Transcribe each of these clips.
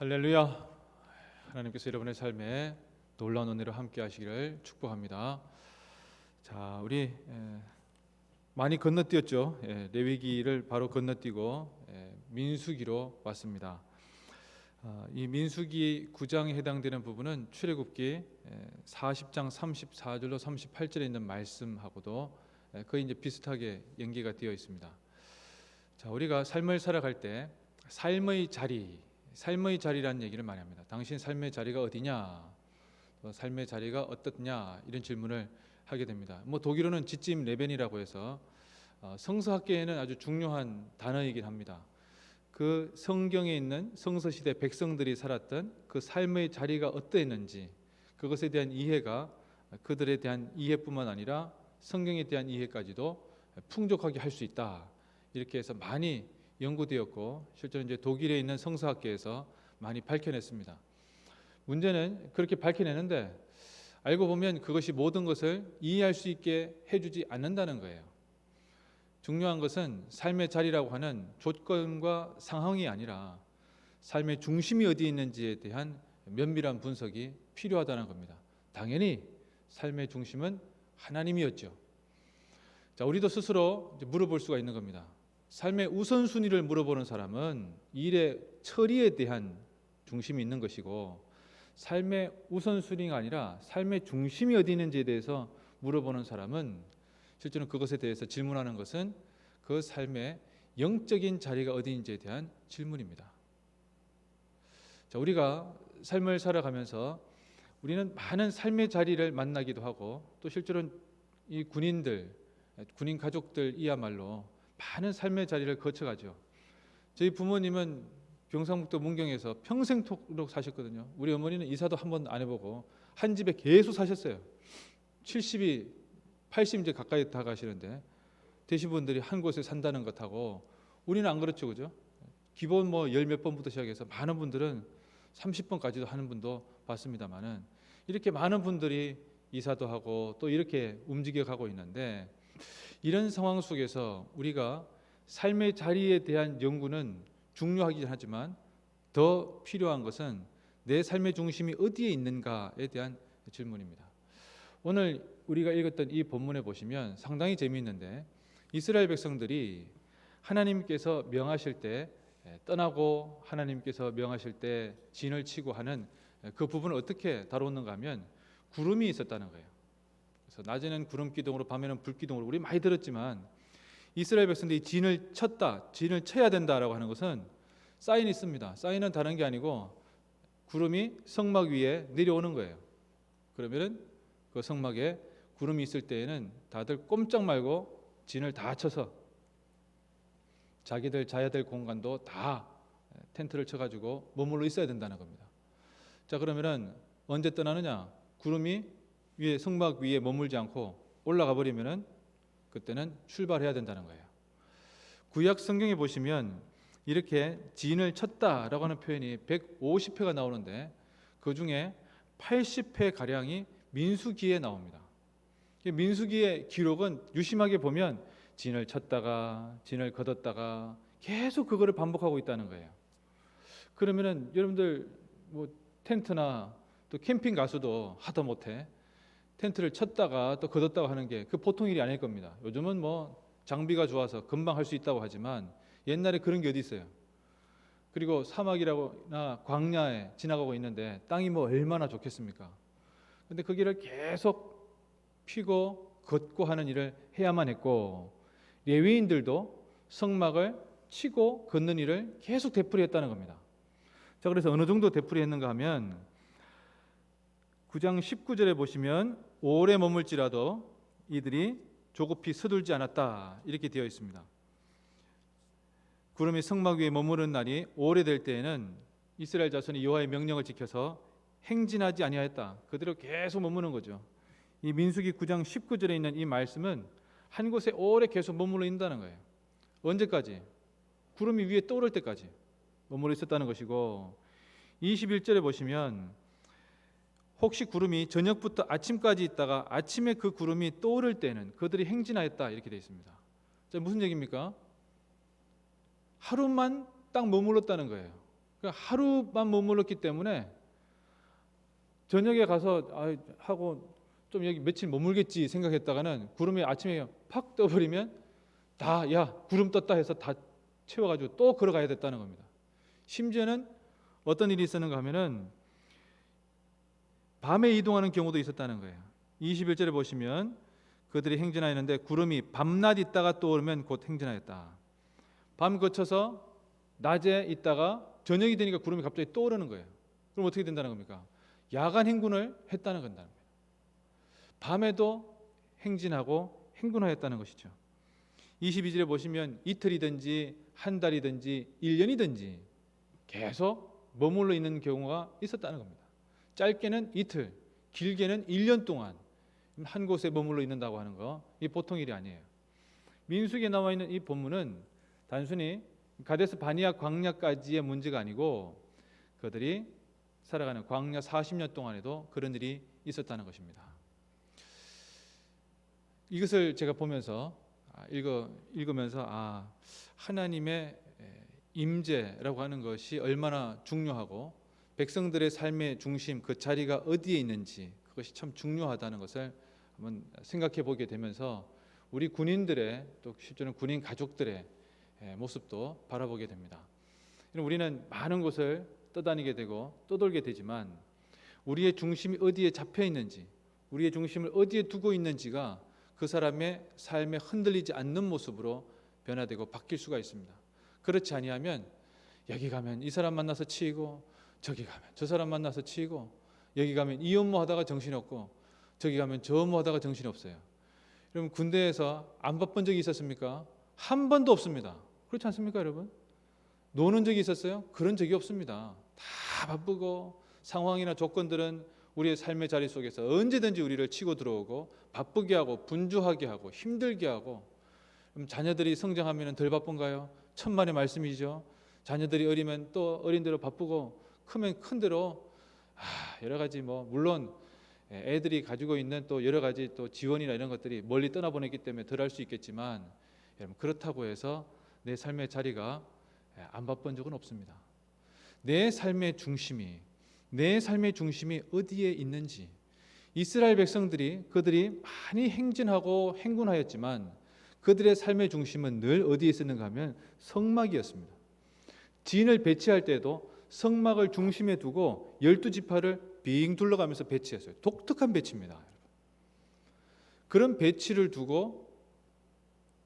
할렐루야. 하나님께서 여러분의 삶에 놀라운 은혜로 함께 하시기를 축복합니다. 자, 우리 에, 많이 건너뛰었죠. 예, 레위기를 바로 건너뛰고 예, 민수기로 왔습니다. 아, 이 민수기 9장에 해당되는 부분은 출애굽기 예, 40장 34절로 38절에 있는 말씀하고도 예, 거의 이제 비슷하게 연계가 되어 있습니다. 자, 우리가 삶을 살아갈 때 삶의 자리, 삶의 자리라는 얘기를 많이 합니다. 당신 삶의 자리가 어디냐? 또 삶의 자리가 어떻냐? 이런 질문을 하게 됩니다. 뭐 독일어는 지찜 레벤이라고 해서 어, 성서학계에는 아주 중요한 단어이긴 합니다. 그 성경에 있는 성서 시대 백성들이 살았던 그 삶의 자리가 어떠했는지 그것에 대한 이해가 그들에 대한 이해뿐만 아니라 성경에 대한 이해까지도 풍족하게 할 수 있다. 이렇게 해서 많이 연구되었고 실제로 이제 독일에 있는 성서학계에서 많이 밝혀냈습니다. 문제는 그렇게 밝혀내는데 알고 보면 그것이 모든 것을 이해할 수 있게 해주지 않는다는 거예요. 중요한 것은 삶의 자리라고 하는 조건과 상황이 아니라 삶의 중심이 어디 있는지에 대한 면밀한 분석이 필요하다는 겁니다. 당연히 삶의 중심은 하나님이었죠. 자, 우리도 스스로 물어볼 수가 있는 겁니다. 삶의 우선순위를 물어보는 사람은 일의 처리에 대한 중심이 있는 것이고 삶의 우선순위가 아니라 삶의 중심이 어디 있는지에 대해서 물어보는 사람은 실제로 그것에 대해서 질문하는 것은 그 삶의 영적인 자리가 어디인지에 대한 질문입니다. 자, 우리가 삶을 살아가면서 우리는 많은 삶의 자리를 만나기도 하고 또 실제로 이 군인들, 군인 가족들이야말로 많은 삶의 자리를 거쳐가죠. 저희 부모님은 경상북도 문경에서 평생토록 사셨거든요. 우리 어머니는 이사도 한 번 안 해보고 한 집에 계속 사셨어요. 70이 80 가까이 다 가시는데 되신 분들이 한 곳에 산다는 것하고 우리는 안 그렇죠, 그죠? 기본 뭐 열 몇 번부터 시작해서 많은 분들은 30번까지도 하는 분도 봤습니다만은 이렇게 많은 분들이 이사도 하고 또 이렇게 움직여 가고 있는데 이런 상황 속에서 우리가 삶의 자리에 대한 연구는 중요하긴 하지만 더 필요한 것은 내 삶의 중심이 어디에 있는가에 대한 질문입니다. 오늘 우리가 읽었던 이 본문에 보시면 상당히 재미있는데 이스라엘 백성들이 하나님께서 명하실 때 떠나고 하나님께서 명하실 때 진을 치고 하는 그 부분을 어떻게 다루었는가 하면 구름이 있었다는 거예요. 그래서 낮에는 구름 기둥으로 밤에는 불 기둥으로 우리 많이 들었지만 이스라엘 백성들이 진을 쳤다, 진을 쳐야 된다라고 하는 것은 사인이 있습니다. 사인은 다른 게 아니고 구름이 성막 위에 내려오는 거예요. 그러면은 그 성막에 구름이 있을 때에는 다들 꼼짝 말고 진을 다 쳐서 자기들 자야 될 공간도 다 텐트를 쳐가지고 머물러 있어야 된다는 겁니다. 자 그러면은 언제 떠나느냐? 구름이 위에 성막 위에 머물지 않고 올라가 버리면은 그때는 출발해야 된다는 거예요. 구약 성경에 보시면 이렇게 진을 쳤다라고 하는 표현이 150회가 나오는데 그 중에 80회 가량이 민수기에 나옵니다. 민수기의 기록은 유심하게 보면 진을 쳤다가 진을 걷었다가 계속 그거를 반복하고 있다는 거예요. 그러면은 여러분들 뭐 텐트나 또 캠핑 가서도 하다 못해 텐트를 쳤다가 또 걷었다가 하는 게 그 보통 일이 아닐 겁니다. 요즘은 뭐 장비가 좋아서 금방 할 수 있다고 하지만 옛날에 그런 게 어디 있어요? 그리고 사막이라거나 광야에 지나가고 있는데 땅이 뭐 얼마나 좋겠습니까? 근데 그 길을 계속 피고 걷고 하는 일을 해야만 했고 레위인들도 성막을 치고 걷는 일을 계속 되풀이했다는 겁니다. 자, 그래서 어느 정도 되풀이했는가 하면 9장 19절에 보시면 오래 머물지라도 이들이 조급히 서둘지 않았다 이렇게 되어 있습니다. 구름이 성막 위에 머무는 날이 오래될 때에는 이스라엘 자손이 여호와의 명령을 지켜서 행진하지 아니하였다. 그대로 계속 머무는 거죠. 이 민수기 9장 19절에 있는 이 말씀은 한 곳에 오래 계속 머물러 있다는 거예요. 언제까지? 구름이 위에 떠오를 때까지 머물러 있었다는 것이고 21절에 보시면 혹시 구름이 저녁부터 아침까지 있다가 아침에 그 구름이 떠오를 때는 그들이 행진하였다 이렇게 되어 있습니다. 자, 무슨 얘기입니까? 하루만 딱 머물렀다는 거예요. 그러니까 하루만 머물렀기 때문에 저녁에 가서 아, 하고 좀 여기 며칠 머물겠지 생각했다가는 구름이 아침에 팍 떠버리면 다 야 구름 떴다 해서 다 채워가지고 또 걸어가야 됐다는 겁니다. 심지어는 어떤 일이 있었는가 하면은 밤에 이동하는 경우도 있었다는 거예요. 21절에 보시면 그들이 행진하였는데 구름이 밤낮 있다가 떠오르면 곧 행진하였다. 밤 거쳐서 낮에 있다가 저녁이 되니까 구름이 갑자기 떠오르는 거예요. 그럼 어떻게 된다는 겁니까? 야간 행군을 했다는 건다. 밤에도 행진하고 행군하였다는 것이죠. 22절에 보시면 이틀이든지 한 달이든지 1년이든지 계속 머물러 있는 경우가 있었다는 겁니다. 짧게는 이틀, 길게는 1년 동안 한 곳에 머물러 있는다고 하는 거, 이 보통 일이 아니에요. 민수기에 나와 있는 이 본문은 단순히 가데스 바니아 광야까지의 문제가 아니고 그들이 살아가는 광야 40년 동안에도 그런 일이 있었다는 것입니다. 이것을 제가 보면서 아, 읽어 읽으면서 아 하나님의 임재라고 하는 것이 얼마나 중요하고 백성들의 삶의 중심 그 자리가 어디에 있는지 그것이 참 중요하다는 것을 한번 생각해 보게 되면서 우리 군인들의 또 실제로 군인 가족들의 예, 모습도 바라보게 됩니다. 우리는 많은 곳을 떠다니게 되고 떠돌게 되지만 우리의 중심이 어디에 잡혀 있는지, 우리의 중심을 어디에 두고 있는지가 그 사람의 삶에 흔들리지 않는 모습으로 변화되고 바뀔 수가 있습니다. 그렇지 아니하면 여기 가면 이 사람 만나서 치이고 저기 가면 저 사람 만나서 치이고 여기 가면 이 업무 하다가 정신이 없고 저기 가면 저 업무 하다가 정신이 없어요. 여러분 군대에서 안 바쁜 적이 있었습니까? 한 번도 없습니다. 그렇지 않습니까, 여러분? 노는 적이 있었어요? 그런 적이 없습니다. 다 바쁘고 상황이나 조건들은 우리의 삶의 자리 속에서 언제든지 우리를 치고 들어오고 바쁘게 하고 분주하게 하고 힘들게 하고 자녀들이 성장하면 덜 바쁜가요? 천만의 말씀이죠. 자녀들이 어리면 또 어린 대로 바쁘고 크면 큰 대로 아, 여러 가지 뭐 물론 애들이 가지고 있는 또 여러 가지 또 지원이나 이런 것들이 멀리 떠나보냈기 때문에 덜 할 수 있겠지만 여러분 그렇다고 해서 내 삶의 자리가 안 바쁜 적은 없습니다. 내 삶의 중심이 내 삶의 중심이 어디에 있는지 이스라엘 백성들이 그들이 많이 행진하고 행군하였지만 그들의 삶의 중심은 늘 어디에 있었는가 하면 성막이었습니다. 진을 배치할 때도 성막을 중심에 두고 열두 지파를 빙 둘러가면서 배치했어요. 독특한 배치입니다. 그런 배치를 두고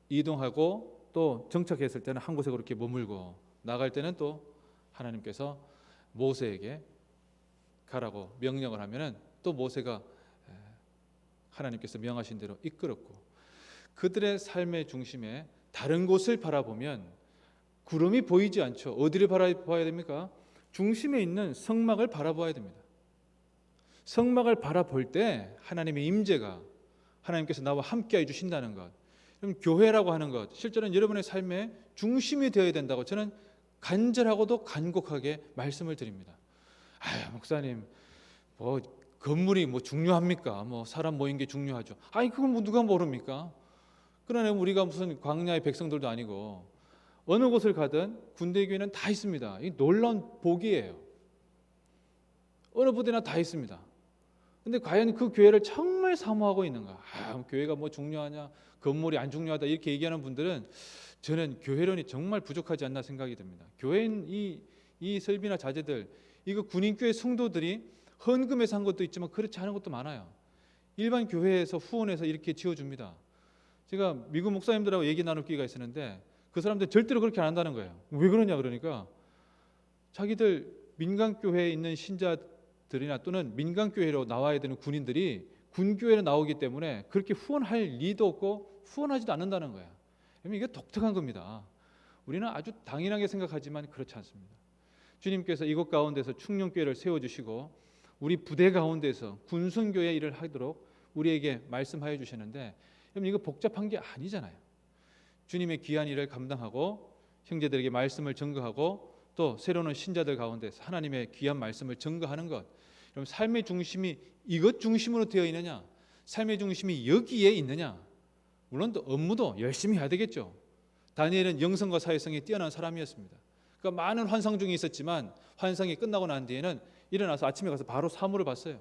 이동하고 또 정착했을 때는 한 곳에 그렇게 머물고 나갈 때는 또 하나님께서 모세에게 가라고 명령을 하면은 또 모세가 하나님께서 명하신 대로 이끌었고 그들의 삶의 중심에 다른 곳을 바라보면 구름이 보이지 않죠. 어디를 바라봐야 됩니까? 중심에 있는 성막을 바라봐야 됩니다. 성막을 바라볼 때 하나님의 임재가 하나님께서 나와 함께 해 주신다는 것. 그럼 교회라고 하는 것, 실제로는 여러분의 삶의 중심이 되어야 된다고 저는 간절하고도 간곡하게 말씀을 드립니다. 아유, 목사님, 뭐 건물이 뭐 중요합니까? 뭐 사람 모인 게 중요하죠. 아니 그건 뭐 누가 모릅니까? 그러나 우리가 무슨 광야의 백성들도 아니고 어느 곳을 가든 군대 교회는 다 있습니다. 이 놀라운 복이에요. 어느 부대나 다 있습니다. 근데 과연 그 교회를 정말 사모하고 있는가? 아, 교회가 뭐 중요하냐? 건물이 안 중요하다 이렇게 얘기하는 분들은 저는 교회론이 정말 부족하지 않나 생각이 듭니다. 교회인 이, 이 설비나 자재들 이거 군인교회 성도들이 헌금해서 한 것도 있지만 그렇지 않은 것도 많아요. 일반 교회에서 후원해서 이렇게 지어줍니다. 제가 미국 목사님들하고 얘기 나눌 기회가 있었는데 그 사람들 절대로 그렇게 안 한다는 거예요. 왜 그러냐 그러니까 자기들 민간 교회에 있는 신자들이나 또는 민간 교회로 나와야 되는 군인들이 군교회로 나오기 때문에 그렇게 후원할 리도 없고 후원하지도 않는다는 거야. 이게 독특한 겁니다. 우리는 아주 당연하게 생각하지만 그렇지 않습니다. 주님께서 이곳 가운데서 충령교회를 세워주시고 우리 부대 가운데서 군선교회 일을 하도록 우리에게 말씀하여 주시는데 여러분 이거 복잡한 게 아니잖아요. 주님의 귀한 일을 감당하고 형제들에게 말씀을 증거하고 또 새로운 신자들 가운데서 하나님의 귀한 말씀을 증거하는 것. 그럼 삶의 중심이 이것 중심으로 되어 있느냐? 삶의 중심이 여기에 있느냐? 물론 또 업무도 열심히 해야 되겠죠. 다니엘은 영성과 사회성이 뛰어난 사람이었습니다. 그러니까 많은 환상 중에 있었지만 환상이 끝나고 난 뒤에는 일어나서 아침에 가서 바로 사물을 봤어요.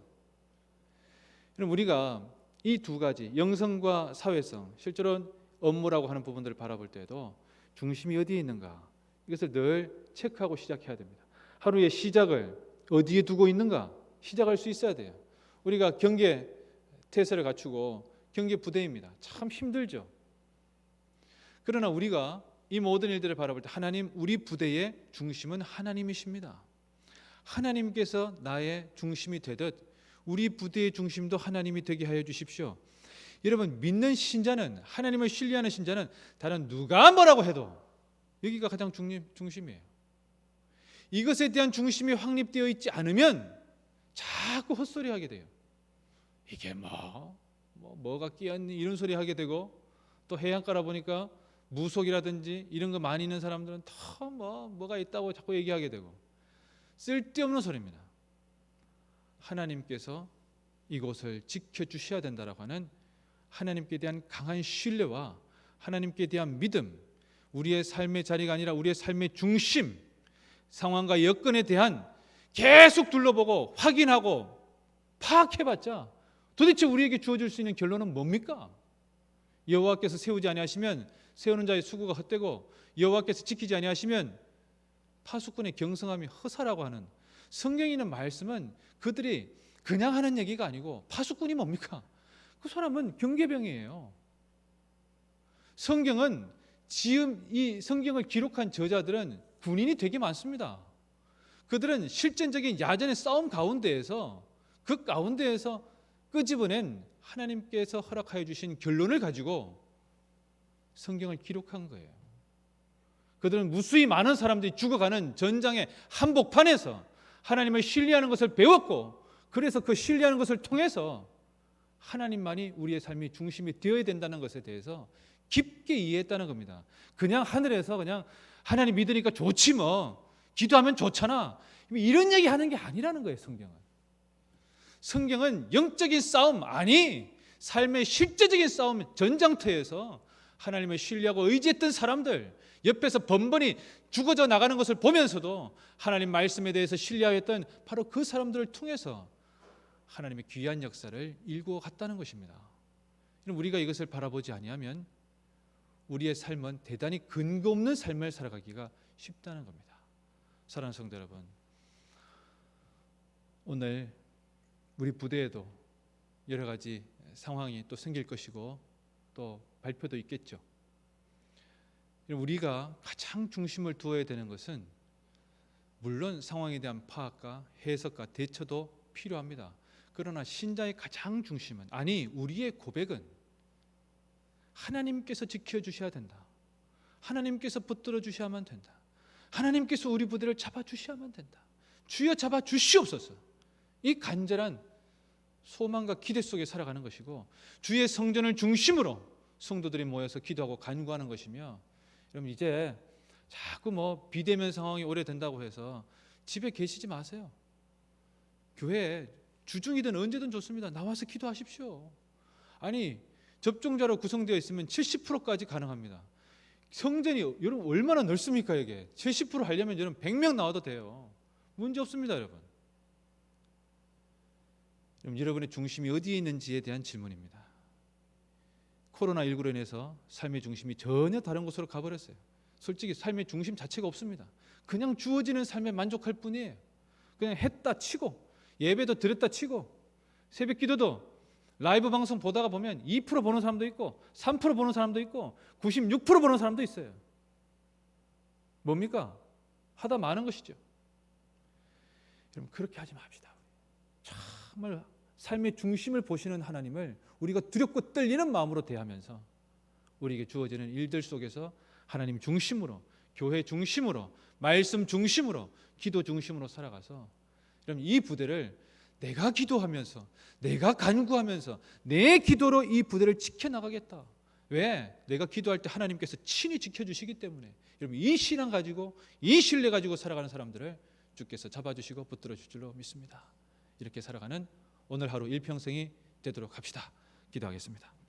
그럼 우리가 이 두 가지 영성과 사회성 실제로는 업무라고 하는 부분들을 바라볼 때에도 중심이 어디에 있는가 이것을 늘 체크하고 시작해야 됩니다. 하루의 시작을 어디에 두고 있는가 시작할 수 있어야 돼요. 우리가 경계 태세를 갖추고 경계 부대입니다. 참 힘들죠. 그러나 우리가 이 모든 일들을 바라볼 때 하나님 우리 부대의 중심은 하나님이십니다. 하나님께서 나의 중심이 되듯 우리 부대의 중심도 하나님이 되게 하여 주십시오. 여러분 믿는 신자는 하나님을 신뢰하는 신자는 다른 누가 뭐라고 해도 여기가 가장 중심, 중심이에요. 이것에 대한 중심이 확립되어 있지 않으면 자꾸 헛소리하게 돼요. 이게 뭐, 뭐 뭐가 끼었니 이런 소리 하게 되고 또 해안가라 보니까 무속이라든지 이런 거 많이 있는 사람들은 더 뭐 뭐가 있다고 자꾸 얘기하게 되고 쓸데없는 소리입니다. 하나님께서 이곳을 지켜 주셔야 된다라고 하는 하나님께 대한 강한 신뢰와 하나님께 대한 믿음, 우리의 삶의 자리가 아니라 우리의 삶의 중심, 상황과 여건에 대한 계속 둘러보고 확인하고 파악해봤자 도대체 우리에게 주어질 수 있는 결론은 뭡니까? 여호와께서 세우지 아니하시면 세우는 자의 수고가 헛되고 여호와께서 지키지 아니하시면 파수꾼의 경성함이 허사라고 하는 성경에 있는 말씀은 그들이 그냥 하는 얘기가 아니고 파수꾼이 뭡니까? 그 사람은 경계병이에요. 성경은 지금 이 성경을 기록한 저자들은 군인이 되게 많습니다. 그들은 실전적인 야전의 싸움 가운데에서 그 가운데에서 끄집어낸 하나님께서 허락하여 주신 결론을 가지고 성경을 기록한 거예요. 그들은 무수히 많은 사람들이 죽어가는 전장의 한복판에서 하나님을 신뢰하는 것을 배웠고 그래서 그 신뢰하는 것을 통해서 하나님만이 우리의 삶이 중심이 되어야 된다는 것에 대해서 깊게 이해했다는 겁니다. 그냥 하늘에서 그냥 하나님 믿으니까 좋지 뭐 기도하면 좋잖아 이런 얘기 하는 게 아니라는 거예요 성경은. 성경은 영적인 싸움 아니 삶의 실제적인 싸움 전장터에서 하나님을 신뢰하고 의지했던 사람들 옆에서 번번이 죽어져 나가는 것을 보면서도 하나님 말씀에 대해서 신뢰하였던 바로 그 사람들을 통해서 하나님의 귀한 역사를 일구어 갔다는 것입니다. 우리가 이것을 바라보지 아니하면 우리의 삶은 대단히 근거 없는 삶을 살아가기가 쉽다는 겁니다. 사랑하는 성도 여러분, 오늘 우리 부대에도 여러 가지 상황이 또 생길 것이고 또 발표도 있겠죠. 우리가 가장 중심을 두어야 되는 것은 물론 상황에 대한 파악과 해석과 대처도 필요합니다. 그러나 신자의 가장 중심은 아니 우리의 고백은 하나님께서 지켜 주셔야 된다. 하나님께서 붙들어 주셔야만 된다. 하나님께서 우리 부대를 잡아 주셔야만 된다. 주여 잡아 주시옵소서. 이 간절한 소망과 기대 속에 살아가는 것이고 주의 성전을 중심으로 성도들이 모여서 기도하고 간구하는 것이며 여러분 이제 자꾸 뭐 비대면 상황이 오래된다고 해서 집에 계시지 마세요. 교회 주중이든 언제든 좋습니다. 나와서 기도하십시오. 아니 접종자로 구성되어 있으면 70%까지 가능합니다. 성전이 여러분 얼마나 넓습니까 이게? 70% 하려면 여러분 100명 나와도 돼요. 문제 없습니다, 여러분. 여러분 여러분의 중심이 어디에 있는지에 대한 질문입니다. 코로나 19로 인해서 삶의 중심이 전혀 다른 곳으로 가버렸어요. 솔직히 삶의 중심 자체가 없습니다. 그냥 주어지는 삶에 만족할 뿐이에요. 그냥 했다 치고 예배도 드렸다 치고 새벽 기도도 라이브 방송 보다가 보면 2% 보는 사람도 있고 3% 보는 사람도 있고 96% 보는 사람도 있어요. 뭡니까? 하다 많은 것이죠. 여러분 그렇게 하지 맙시다. 정말 삶의 중심을 보시는 하나님을 우리가 두렵고 떨리는 마음으로 대하면서 우리에게 주어지는 일들 속에서 하나님 중심으로 교회 중심으로 말씀 중심으로 기도 중심으로 살아가서 여러분 이 부대를 내가 기도하면서 내가 간구하면서 내 기도로 이 부대를 지켜 나가겠다. 왜? 내가 기도할 때 하나님께서 친히 지켜 주시기 때문에. 여러분 이 신앙 가지고 이 신뢰 가지고 살아가는 사람들을 주께서 잡아 주시고 붙들어 주실 줄로 믿습니다. 이렇게 살아가는 오늘 하루 일평생이 되도록 합시다. 기도하겠습니다.